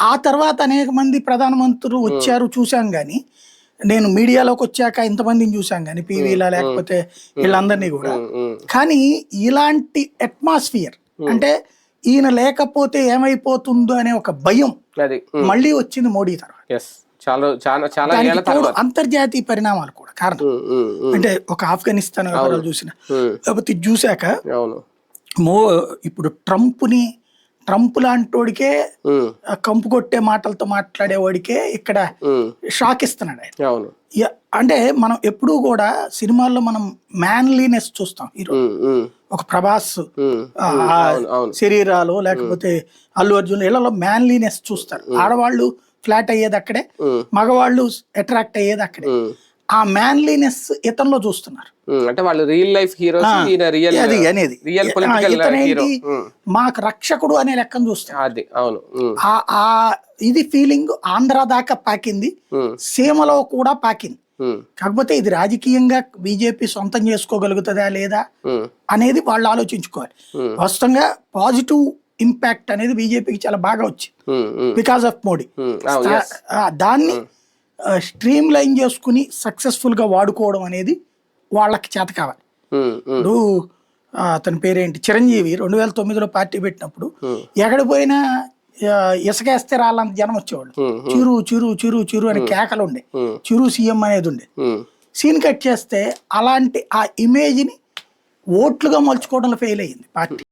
ఆ తర్వాత అనేక మంది ప్రధానమంత్రులు వచ్చారు చూసాం గాని నేను మీడియాలోకి వచ్చాక ఇంతమందిని చూసాం గాని పీవీలా లేకపోతే వీళ్ళందరినీ కూడా. కానీ ఇలాంటి అట్మాస్ఫియర్ అంటే ఈయన లేకపోతే ఏమైపోతుందో అనే ఒక భయం మళ్ళీ వచ్చింది మోడీ తర్వాత. చాలా అంతర్జాతీయ పరిణామాలు కూడా కారణం. అంటే ఒక ఆఫ్ఘనిస్తాన్ చూసిన. లేకపోతే చూశాక మో ఇప్పుడు ట్రంప్ని ట్రంప్ ఆ, కంపు కొట్టే మాటలతో మాట్లాడేవాడికే ఇక్కడ షాక్ ఇస్తున్నాడు ఆయన. అంటే మనం ఎప్పుడూ కూడా సినిమాల్లో మనం మ్యాన్లీనెస్ చూస్తాం. ఉమ్, ఒక ప్రభాస్ శరీరాలు లేకపోతే అల్లు అర్జున్ ఇళ్ళలో మ్యాన్లీనెస్ చూస్తారు. ఆడవాళ్ళు ఫ్లాట్ అయ్యేది అక్కడే మగవాళ్ళు అట్రాక్ట్ అయ్యేది అక్కడే. ఆ మ్యాన్లీనెస్ ఇతనిలో చూస్తున్నారు. అంటే వాళ్ళు రియల్ లైఫ్ హీరోస్ ఈయన రియల్ అది అనేది రియల్ పొలిటికల్ హీరో మాకు రక్షకుడు అనే లెక్కను చూస్తారు అది అవును. ఉమ్, ఆ ఇది ఫీలింగ్ ఆంధ్ర దాకా పాకింది. సీమలో కూడా పాకింది. కాకపోతే ఇది రాజకీయంగా బీజేపీ సొంతం చేసుకోగలుగుతుందా లేదా అనేది వాళ్ళు ఆలోచించుకోవాలి. వాస్తవంగా పాజిటివ్ ఇంపాక్ట్ అనేది బీజేపీకి చాలా బాగా వచ్చింది. బికాస్ ఆఫ్ మోడీ దాన్ని స్ట్రీమ్ లైన్ చేసుకుని సక్సెస్ఫుల్గా వాడుకోవడం అనేది వాళ్ళకి చేత కావాలి. ఇప్పుడు అతని పేరేంటి? చిరంజీవి రెండు వేల తొమ్మిదిలో పార్టీ పెట్టినప్పుడు. ఎక్కడ పోయినా ఇసుకేస్తే రాళ్ళంత జనం వచ్చేవాళ్ళు. చిరు చిరు చిరు చిరు అని కేకలు ఉండే. చిరు సీఎం అనేది ఉండే. సీన్ కట్ చేస్తే అలాంటి ఆ ఇమేజ్ని ఓట్లుగా మలుచుకోవడంలో ఫెయిల్ అయ్యింది పార్టీ.